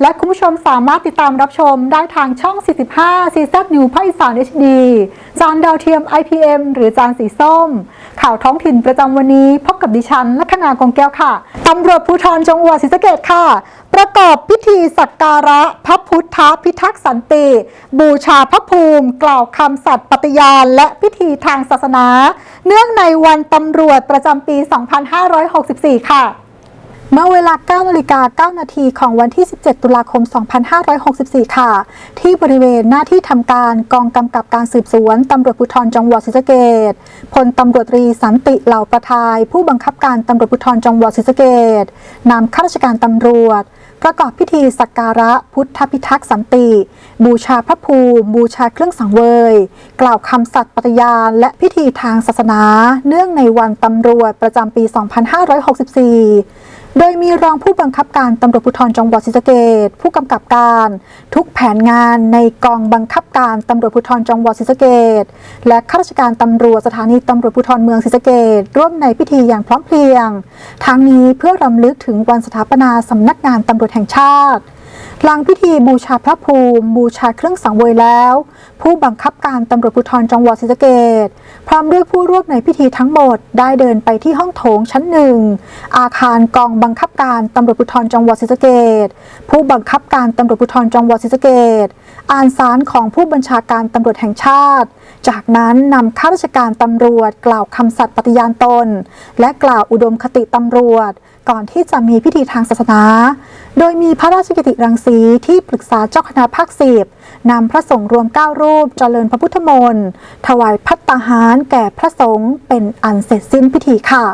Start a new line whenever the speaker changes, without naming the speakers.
และคุณผู้ชมสามารถติดตามรับชมได้ทางช่อง 45ซีซับนิวภาคอีสาน HD จานดาวเทียม IPM หรือจานสีส้ม ข่าวท้องถิ่นประจำวันนี้ พบกับดิฉันลัคนากงแก้วค่ะตำรวจภูธรจังหวัดศรีสะเกดค่ะ ประกอบพิธีสักการะพระพุทธพิทักษ์สันติ บูชาพระภูมิ กล่าวคำสัตย์ปฏิญาณ และพิธีทางศาสนา เนื่องในวันตำรวจประจำปี 2564 ค่ะ เมื่อเวลา9นาฬิกา9นาทีของวันที่ 17 ตุลาคม 2564 ค่ะ ที่บริเวณหน้าที่ทำการกองกำกับการสืบสวนตำรวจภูธรจังหวัดศรีสะเกดพลตำรวจตรีสันติเหล่าประทาย ผู้บังคับการตำรวจภูธรจังหวัดศรีสะเกดนำข้าราชการตำรวจ ประกอบพิธีสักการะพุทธพิทักษ์สันติ บูชาพระภูมิบูชาเครื่องสังเวย กล่าวคำสัตย์ปฏิญาณ และพิธีทางศาสนา เนื่องในวันตำรวจประจำปี 2564 โดยมีรองผู้บังคับการตำรวจภูธรจังหวัดศรีสะเกดผู้กำกับการ ทุกแผนงานในกองบังคับการตำรวจภูธรจังหวัดศรีสะเกดและข้าราชการตำรวจสถานีตำรวจภูธรเมืองศรีสะเกดร่วมในพิธีอย่างพร้อมเพรียง ทั้งนี้เพื่อรำลึกถึงวันสถาปนาสำนักงานตำรวจแห่งชาติ หลังพิธีบูชาพระภูมิ บูชาเครื่องสังเวยแล้ว ผู้บังคับการตำรวจภูธรจังหวัดศรีสะเกดพร้อมด้วยผู้ร่วมในพิธีทั้งหมดได้เดินไปที่ห้องโถงชั้นหนึ่งอาคารกองบังคับการตำรวจภูธรจังหวัดศรีสะเกดผู้บังคับการตำรวจภูธรจังหวัดศรีสะเกดอ่านสารของผู้บัญชาการตำรวจแห่งชาติ จากนั้นนำข้าราชการตำรวจกล่าวคำสัตย์ปฏิญาณตน และกล่าวอุดมคติตำรวจ ก่อนที่จะมีพิธีทางศาสนา โดยมีพระราชกิติรังสีที่ปรึกษาเจ้าคณะภาคสิบนำพระสงฆ์รวม 9 รูปเจริญพระพุทธมนต์ถวายพัตตาหารแก่พระสงฆ์เป็นอันเสร็จสิ้นพิธีค่ะ